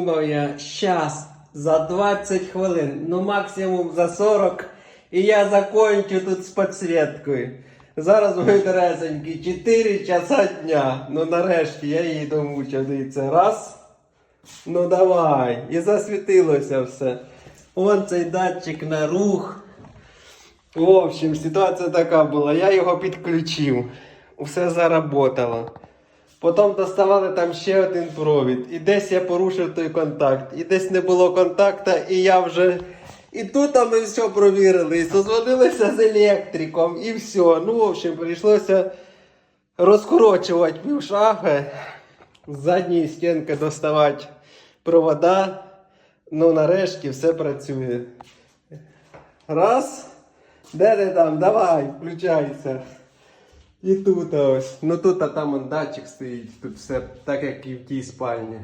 Думав я щас за 20 хвилин, ну максимум за 40, і я закончу тут з підсвіткою. Зараз мої доресенькі 4 часа дня. Ну нарешті я її домучив. Дивіться, раз. Ну давай. І засвітилося все. Вон цей датчик на рух. В общем, ситуація така була. Я його підключив. Все заработало. Потім доставали там ще один провід. І десь я порушив той контакт. І десь не було контакта, і я вже. І тут ми все провірили. І созвонилися з електриком, і все. Ну, в общем, прийшлося розкорочувати пів шафи. З задньої стінки доставати провода. Ну, нарешті все працює. Раз. Де ти там? Давай, включайся. І тут ось. Ну тут а там датчик стоїть. Тут все так, як і в тій спальні.